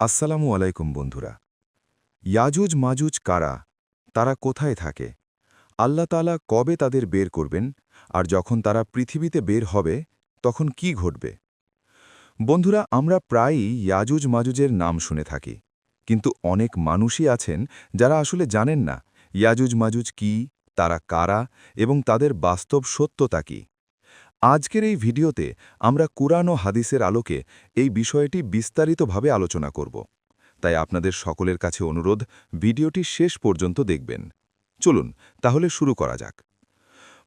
আসসালামু আলাইকুম বন্ধুরা। ইয়াজুজ মাজুজ কারা? তারা কোথায় থাকে? আল্লাহ তালা কবে তাদের বের করবেন? আর যখন তারা পৃথিবীতে বের হবে, তখন কি ঘটবে? বন্ধুরা, আমরা প্রায়ই ইয়াজুজ মাজুজের নাম শুনে থাকি। কিন্তু অনেক মানুষই আছেন যারা আসলে জানেন না ইয়াজুজ মাজুজ কি, তারা কারা, এবং তাদের বাস্তব সত্যতা কি। আজকের এই ভিডিওতে আমরা কুরআন ও হাদিসের আলোকে এই বিষয়টি বিস্তারিতভাবে আলোচনা করব। তাই আপনাদের সকলের কাছে অনুরোধ, ভিডিওটি শেষ পর্যন্ত দেখবেন। চলুন, তাহলে শুরু করা যাক।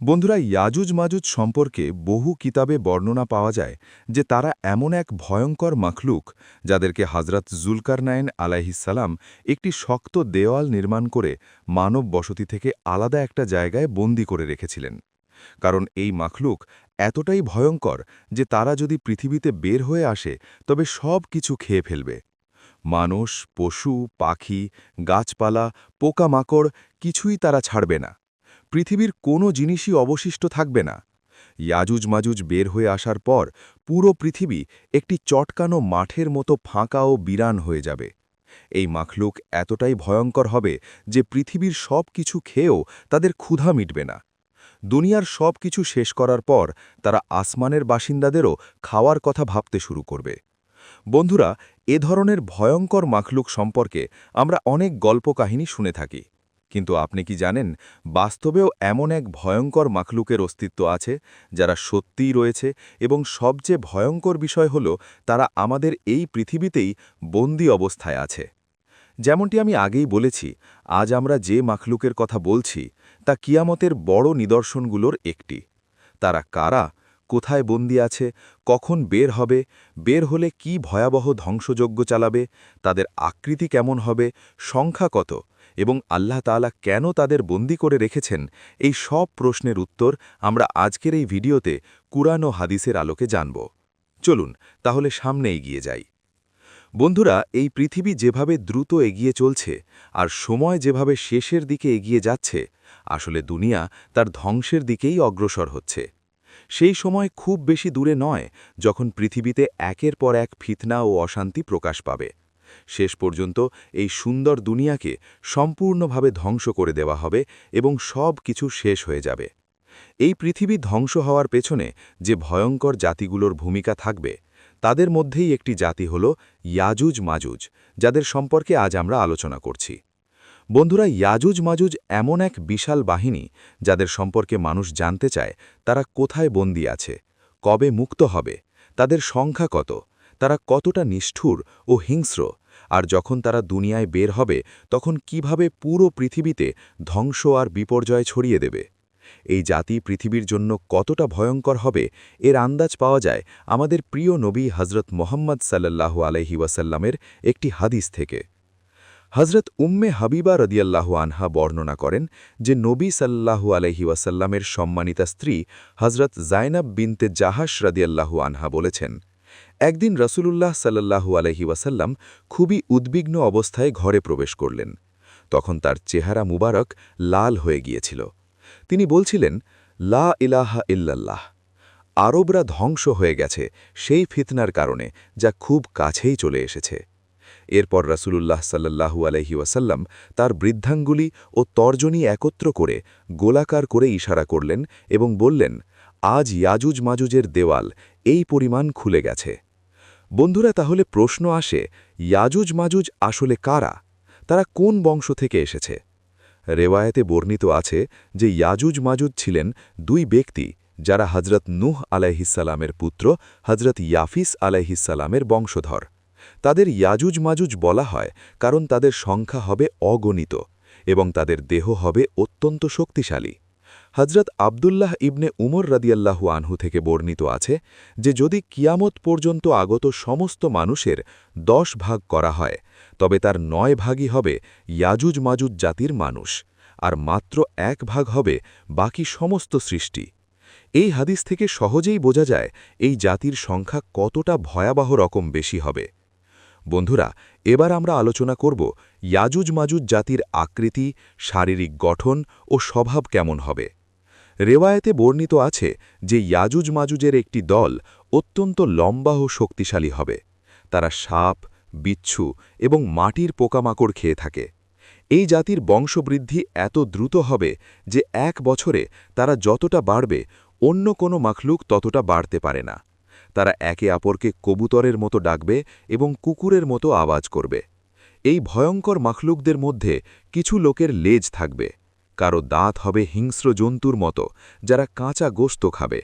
বন্ধুরা, ইয়াজুজ মাজুজ সম্পর্কে বহু কিতাবে বর্ণনা পাওয়া যায় যে তারা এমন এক ভয়ঙ্কর মাখলুক যাদেরকে হজরত জুলকারনায়ন আলাইহিসাল্লাম একটি শক্ত দেওয়াল নির্মাণ করে মানব বসতি থেকে আলাদা একটা জায়গায় বন্দি করে রেখেছিলেন। কারণ এই মাখলুক এতটাই ভয়ঙ্কর যে তারা যদি পৃথিবীতে বের হয়ে আসে, তবে সব কিছু খেয়ে ফেলবে। মানুষ, পশু, পাখি, গাছপালা, পোকামাকড়, কিছুই তারা ছাড়বে না। পৃথিবীর কোনো জিনিসই অবশিষ্ট থাকবে না। ইয়াজুজ মাজুজ বের হয়ে আসার পর পুরো পৃথিবী একটি চটকানো মাঠের মতো ফাঁকা ও বিরান হয়ে যাবে। এই মাখলুক এতটাই ভয়ঙ্কর হবে যে পৃথিবীর সব কিছু খেয়েও তাদের ক্ষুধা মিটবে না। দুনিয়ার সব কিছু শেষ করার পর তারা আসমানের বাসিন্দাদেরও খাওয়ার কথা ভাবতে শুরু করবে। বন্ধুরা, এ ধরনের ভয়ঙ্কর মাখলুক সম্পর্কে আমরা অনেক গল্প কাহিনী শুনে থাকি। কিন্তু আপনি কি জানেন, বাস্তবেও এমন এক ভয়ঙ্কর মাখলুকের অস্তিত্ব আছে যারা সত্যিই রয়েছে এবং সবচেয়ে ভয়ঙ্কর বিষয় হল তারা আমাদের এই পৃথিবীতেই বন্দি অবস্থায় আছে। যেমনটি আমি আগেই বলেছি, আজ আমরা যে মাখলুকের কথা বলছি, তা কিয়ামতের বড় নিদর্শনগুলোর একটি। তারা কারা, কোথায় বন্দি আছে, কখন বের হবে, বের হলে কি ভয়াবহ ধ্বংসযজ্ঞ চালাবে, তাদের আকৃতি কেমন হবে, সংখ্যা কত, এবং আল্লাহ তালা কেন তাদের বন্দি করে রেখেছেন, এই সব প্রশ্নের উত্তর আমরা আজকের এই ভিডিওতে কুরআন ও হাদিসের আলোকে জানব। চলুন, তাহলে সামনে এগিয়ে যাই। বন্ধুরা, এই পৃথিবী যেভাবে দ্রুত এগিয়ে চলছে আর সময় যেভাবে শেষের দিকে এগিয়ে যাচ্ছে, আসলে দুনিয়া তার ধ্বংসের দিকেই অগ্রসর হচ্ছে। সেই সময় খুব বেশি দূরে নয়, যখন পৃথিবীতে একের পর এক ফিতনা ও অশান্তি প্রকাশ পাবে। শেষ পর্যন্ত এই সুন্দর দুনিয়াকে সম্পূর্ণভাবে ধ্বংস করে দেওয়া হবে এবং সব কিছু শেষ হয়ে যাবে। এই পৃথিবী ধ্বংস হওয়ার পেছনে যে ভয়ঙ্কর জাতিগুলোর ভূমিকা থাকবে তাদের মধ্যেই একটি জাতি হল ইয়াজুজ মাজুজ, যাদের সম্পর্কে আজ আমরা আলোচনা করছি। বন্ধুরা, ইয়াজুজ মাজুজ এমন এক বিশাল বাহিনী যাদের সম্পর্কে মানুষ জানতে চায় তারা কোথায় বন্দী আছে, কবে মুক্ত হবে, তাদের সংখ্যা কত, তারা কতটা নিষ্ঠুর ও হিংস্র, আর যখন তারা দুনিয়ায় বের হবে, তখন কীভাবে পুরো পৃথিবীতে ধ্বংস আর বিপর্যয় ছড়িয়ে দেবে। এই জাতি পৃথিবীর জন্য কতটা ভয়ঙ্কর হবে, এর আন্দাজ পাওয়া যায় আমাদের প্রিয় নবী হজরত মোহাম্মদ সাল্লাল্লাহু আলহি ওয়াসাল্লামের একটি হাদিস থেকে। হজরত উম্মে হাবিবা রদিয়াল্লাহু আনহা বর্ণনা করেন যে নবী সাল্লাহু আলহি ওয়াসাল্লামের সম্মানিতা স্ত্রী হজরত জাইনাব বিনতে জাহাস রদিয়াল্লাহু আনহা বলেছেন, একদিন রসুলুল্লাহ সাল্লাহু আলহি ওয়াসাল্লাম খুবই উদ্বিগ্ন অবস্থায় ঘরে প্রবেশ করলেন। তখন তার চেহারা মুবারক লাল হয়ে গিয়েছিল। তিনি বলছিলেন, লা ইলাহা ইল্লাল্লাহ। আরবরা ধ্বংস হয়ে গেছে সেই ফিতনার কারণে যা খুব কাছেই চলে এসেছে। এরপর রাসুলুল্লাহ সাল্লাহু আলহি ওয়াসাল্লাম তার বৃদ্ধাঙ্গুলি ও তর্জনী একত্র করে গোলাকার করে ইশারা করলেন এবং বললেন, আজ ইয়াজুজ মাজুজের দেওয়াল এই পরিমাণ খুলে গেছে। বন্ধুরা, তাহলে প্রশ্ন আসে, ইয়াজুজ মাজুজ আসলে কারা? তারা কোন বংশ থেকে এসেছে? রেওয়ায়েতে বর্ণিত আছে যে ইয়াজুজ মাজুদ ছিলেন দুই ব্যক্তি যারা হজরত নুহ আলাইহিসালামের পুত্র হজরত ইয়াফিস আলাইহিসালামের বংশধর। তাদের ইয়াজুজ মাজুজ বলা হয় কারণ তাদের সংখ্যা হবে অগণিত এবং তাদের দেহ হবে অত্যন্ত শক্তিশালী। হজরত আবদুল্লাহ ইবনে উমর রাদিয়াল্লাহু আনহু থেকে বর্ণিত আছে যে যদি কিয়ামত পর্যন্ত আগত সমস্ত মানুষের দশ ভাগ করা হয়, তবে তার নয় ভাগই হবে ইয়াজুজ মাজুজ জাতির মানুষ, আর মাত্র এক ভাগ হবে বাকি সমস্ত সৃষ্টি। এই হাদিস থেকে সহজেই বোঝা যায় এই জাতির সংখ্যা কতটা ভয়াবহ রকম বেশি হবে। বন্ধুরা, এবার আমরা আলোচনা করব ইয়াজুজ মাজুজ জাতির আকৃতি, শারীরিক গঠন ও স্বভাব কেমন হবে। রেওয়ায়েতে বর্ণিত আছে যে ইয়াজুজ মাজুজের একটি দল অত্যন্ত লম্বা ও শক্তিশালী হবে। তারা সাপ, বিচ্ছু এবং মাটির পোকামাকড় খেয়ে থাকে। এই জাতির বংশবৃদ্ধি এত দ্রুত হবে যে এক বছরে তারা যতটা বাড়বে, অন্য কোনো মাখলুক ততটা বাড়তে পারে না। তারা একে অপরকে কবুতরের মতো ডাকবে এবং কুকুরের মতো আওয়াজ করবে। এই ভয়ঙ্কর মাখলুকদের মধ্যে কিছু লোকের লেজ থাকবে। কারও দাঁত হবে হিংস্র জন্তুর মতো, যারা কাঁচা গোস্ত খাবে।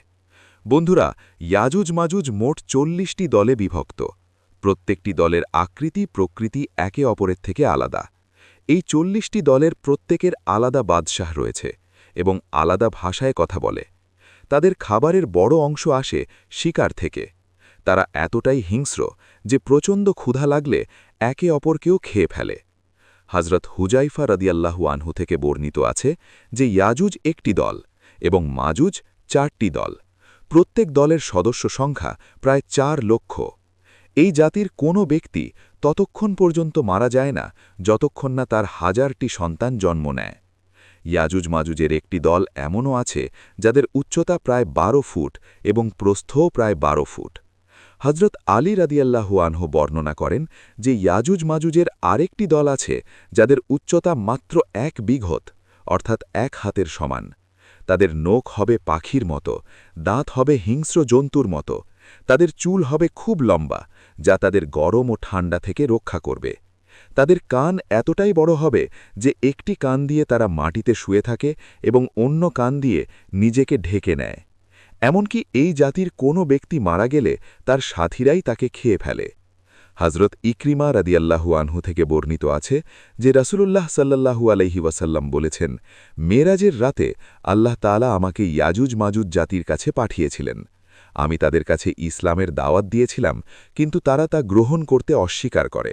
বন্ধুরা, ইয়াজুজ মাজুজ মোট চল্লিশটি দলে বিভক্ত। প্রত্যেকটি দলের আকৃতি প্রকৃতি একে অপরের থেকে আলাদা। এই চল্লিশটি দলের প্রত্যেকের আলাদা বাদশাহ রয়েছে এবং আলাদা ভাষায় কথা বলে। তাদের খাবারের বড় অংশ আসে শিকার থেকে। তারা এতটাই হিংস্র যে প্রচণ্ড ক্ষুধা লাগলে একে অপরকেও খেয়ে ফেলে। হজরত হুজাইফা রদিয়াল্লাহু আনহু থেকে বর্ণিত আছে যে ইয়াজুজ একটি দল এবং মাজুজ চারটি দল। প্রত্যেক দলের সদস্য সংখ্যা প্রায় চার লক্ষ। এই জাতির কোনো ব্যক্তি ততক্ষণ পর্যন্ত মারা যায় না, যতক্ষণ না তার হাজারটি সন্তান জন্ম নেয়। ইয়াজুজ মাজুজের একটি দল এমনও আছে যাদের উচ্চতা প্রায় বারো ফুট এবং প্রস্থও প্রায় বারো ফুট। হজরত আলী রাদিয়াল্লাহু আনহু বর্ণনা করেন যে ইয়াজুজ মাজুজের আরেকটি দল আছে যাদের উচ্চতা মাত্র এক বিঘত, অর্থাৎ এক হাতের সমান। তাদের নোখ হবে পাখির মতো, দাঁত হবে হিংস্র জন্তুর মতো। তাদের চুল হবে খুব লম্বা, যা তাদের গরম ও ঠান্ডা থেকে রক্ষা করবে। তাদের কান এতটাই বড় হবে যে একটি কান দিয়ে তারা মাটিতে শুয়ে থাকে এবং অন্য কান দিয়ে নিজেকে ঢেকে নেয়। এমনকি এই জাতির কোনো ব্যক্তি মারা গেলে তার সাথীরাই তাকে খেয়ে ফেলে। হজরত ইক্রিমা রাদিয়াল্লাহু আনহু থেকে বর্ণিত আছে যে রাসুলুল্লাহ সাল্লাহু আলহি ওয়াসাল্লাম বলেছেন মেরাজের রাতে আল্লাহ তালা আমাকে ইয়াজুজ মাজুজ জাতির কাছে পাঠিয়েছিলেন। আমি তাদের কাছে ইসলামের দাওয়াত দিয়েছিলাম, কিন্তু তারা তা গ্রহণ করতে অস্বীকার করে।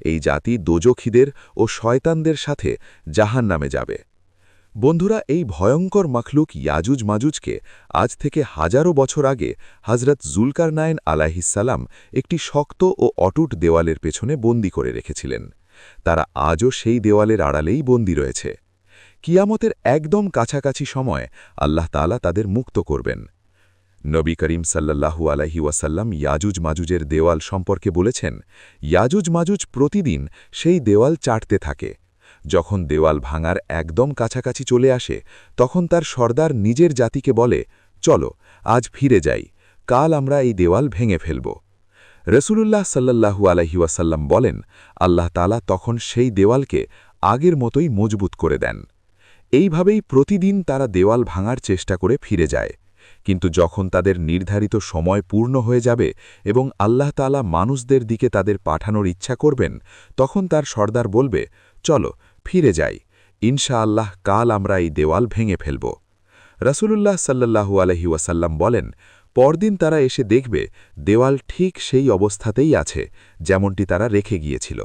এই জাতি দোজখিদের ও শয়তানদের সাথে জাহান নামে যাবে। বন্ধুরা, এই ভয়ঙ্কর মখলুক ইয়াজুজ মাজুজকে আজ থেকে হাজারো বছর আগে হজরত জুলকার নায়ন আলাহিসাল্লাম একটি শক্ত ও অটুট দেওয়ালের পেছনে বন্দি করে রেখেছিলেন। তারা আজও সেই দেওয়ালের আড়ালেই বন্দি রয়েছে। কিয়ামতের একদম কাছাকাছি সময় আল্লাহ তালা তাদের মুক্ত করবেন। নবী করিম সাল্লাহু আলহি ওয়াসাল্লাম ইয়াজুজ মাজুজের দেওয়াল সম্পর্কে বলেছেন, ইয়াজুজ মাজুজ প্রতিদিন সেই দেওয়াল চাটতে থাকে। যখন দেওয়াল ভাঙার একদম কাছাকাছি চলে আসে, তখন তার সর্দার নিজের জাতিকে বলে, চলো, আজ ফিরে যাই, কাল আমরা এই দেওয়াল ভেঙে ফেলব। রসুলুল্লাহ সাল্লাহু আলহি ওয়াসাল্লাম বলেন, আল্লাহ তালা তখন সেই দেওয়ালকে আগের মতোই মজবুত করে দেন। এইভাবেই প্রতিদিন তারা দেওয়াল ভাঙার চেষ্টা করে ফিরে যায়। কিন্তু যখন তাদের নির্ধারিত সময় পূর্ণ হয়ে যাবে এবং আল্লাহ তালা মানুষদের দিকে তাদের পাঠানোর ইচ্ছা করবেন, তখন তার সর্দার বলবে, চলো ফিরে যাই ইনশা আল্লাহ কাল আমরা এই দেওয়াল ভেঙে ফেলব। রসুলুল্লাহ সাল্লাহু আলহি ওয়াসাল্লাম বলেন, পরদিন তারা এসে দেখবে দেওয়াল ঠিক সেই অবস্থাতেই আছে, যেমনটি তারা রেখে গিয়েছিল।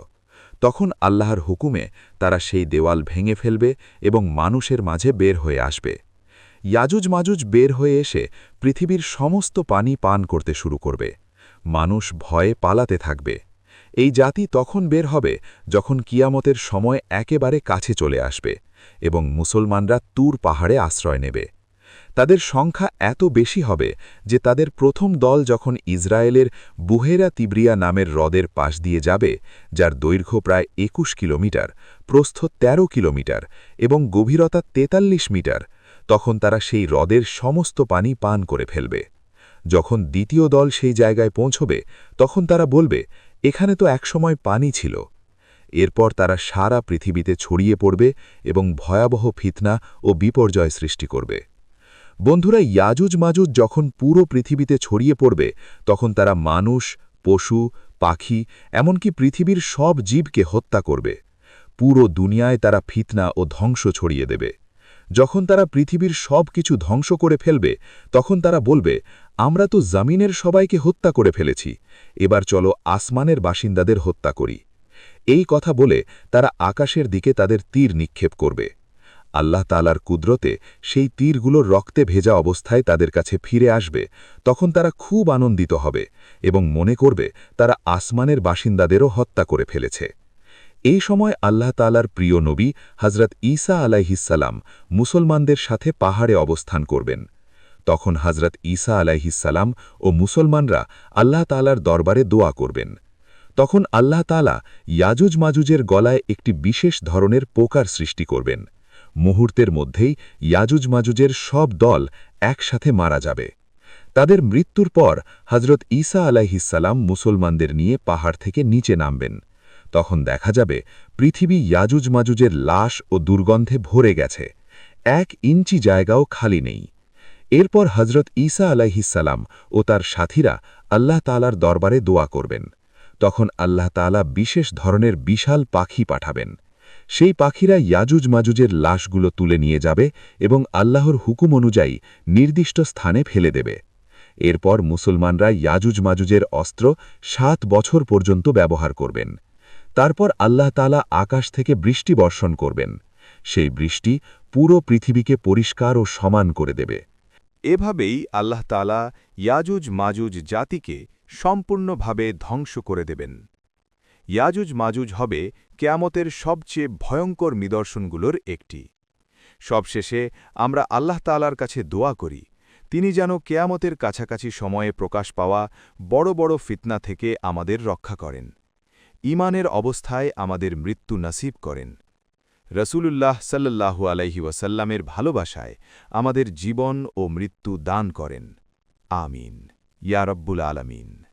তখন আল্লাহর হুকুমে তারা সেই দেওয়াল ভেঙে ফেলবে এবং মানুষের মাঝে বের হয়ে আসবে। ইয়াজুজ মাজুজ বের হয়ে এসে পৃথিবীর সমস্ত পানি পান করতে শুরু করবে। মানুষ ভয়ে পালাতে থাকবে। এই জাতি তখন বের হবে যখন কিয়ামতের সময় একেবারে কাছে চলে আসবে এবং মুসলমানরা তুর পাহাড়ে আশ্রয় নেবে। তাদের সংখ্যা এত বেশি হবে যে তাদের প্রথম দল যখন ইসরায়েলের বুহেরা তিব্রিয়া নামের হ্রদের পাশ দিয়ে যাবে, যার দৈর্ঘ্য প্রায় একুশ কিলোমিটার, প্রস্থ ১৩ কিলোমিটার এবং গভীরতা ৪৩ মিটার, তখন তারা সেই হ্রদের সমস্ত পানি পান করে ফেলবে। যখন দ্বিতীয় দল সেই জায়গায় পৌঁছবে, তখন তারা বলবে এখানে তো একসময় পানি ছিল। এরপর তারা সারা পৃথিবীতে ছড়িয়ে পড়বে এবং ভয়াবহ ফিতনা ও বিপর্যয় সৃষ্টি করবে। বন্ধুরা, ইয়াজুজ মাজুজ যখন পুরো পৃথিবীতে ছড়িয়ে পড়বে, তখন তারা মানুষ, পশু, পাখি, এমনকি পৃথিবীর সব জীবকে হত্যা করবে। পুরো দুনিয়ায় তারা ফিতনা ও ধ্বংস ছড়িয়ে দেবে। যখন তারা পৃথিবীর সব কিছু ধ্বংস করে ফেলবে, তখন তারা বলবে, আমরা তো জামিনের সবাইকে হত্যা করে ফেলেছি। এবার চলো আসমানের বাসিন্দাদের হত্যা করি। এই কথা বলে তারা আকাশের দিকে তাদের তীর নিক্ষেপ করবে। আল্লাহ তালার কুদরতে সেই তীরগুলো রক্তে ভেজা অবস্থায় তাদের কাছে ফিরে আসবে। তখন তারা খুব আনন্দিত হবে এবং মনে করবে, তারা আসমানের বাসিন্দাদেরও হত্যা করে ফেলেছে। এই সময় আল্লাহ তালার প্রিয় নবী হজরত ঈসা আলাইহিসাল্লাম মুসলমানদের সাথে পাহাড়ে অবস্থান করবেন। তখন হজরত ঈসা আলাইহিসাল্লাম ও মুসলমানরা আল্লাহ তালার দরবারে দোয়া করবেন। তখন আল্লাহ তালা ইয়াজুজ মাজুজের গলায় একটি বিশেষ ধরনের পোকার সৃষ্টি করবেন। মুহূর্তের মধ্যেই ইয়াজুজ মাজুজের সব দল একসাথে মারা যাবে। তাদের মৃত্যুর পর হজরত ঈসা আলাইহিসাল্লাম মুসলমানদের নিয়ে পাহাড় থেকে নিচে নামবেন। তখন দেখা যাবে পৃথিবী ইয়াজুজ মাজুজের লাশ ও দুর্গন্ধে ভরে গেছে। এক ইঞ্চি জায়গাও খালি নেই। এরপর হজরত ঈসা আলাইহিসাল্লাম ও তার সাথীরা আল্লাহ তালার দরবারে দোয়া করবেন। তখন আল্লাহ তালা বিশেষ ধরনের বিশাল পাখি পাঠাবেন। সেই পাখিরা ইয়াজুজ মাজুজের লাশগুলো তুলে নিয়ে যাবে এবং আল্লাহর হুকুম অনুযায়ী নির্দিষ্ট স্থানে ফেলে দেবে। এরপর মুসলমানরা ইয়াজুজ মাজুজের অস্ত্র সাত বছর পর্যন্ত ব্যবহার করবেন। তারপর আল্লাহ তালা আকাশ থেকে বৃষ্টি বর্ষণ করবেন। সেই বৃষ্টি পুরো পৃথিবীকে পরিষ্কার ও সমান করে দেবে। এভাবেই আল্লাহ তালা ইয়াজুজ মাজুজ জাতিকে সম্পূর্ণভাবে ধ্বংস করে দেবেন। ইয়াজুজ মাজুজ হবে কেয়ামতের সবচেয়ে ভয়ঙ্কর নিদর্শনগুলোর একটি। সবশেষে আমরা আল্লাহ তালার কাছে দোয়া করি, তিনি যেন কেয়ামতের কাছাকাছি সময়ে প্রকাশ পাওয়া বড় বড় ফিতনা থেকে আমাদের রক্ষা করেন। ইমানের অবস্থায় আমাদের মৃত্যু নসিব করেন। রসুলুল্লাহ সাল্লাল্লাহু আলাইহি ওয়াসাল্লামের ভালোবাসায় আমাদের জীবন ও মৃত্যু দান করেন। আমিন। ইয়ারব্বুল আলমিন।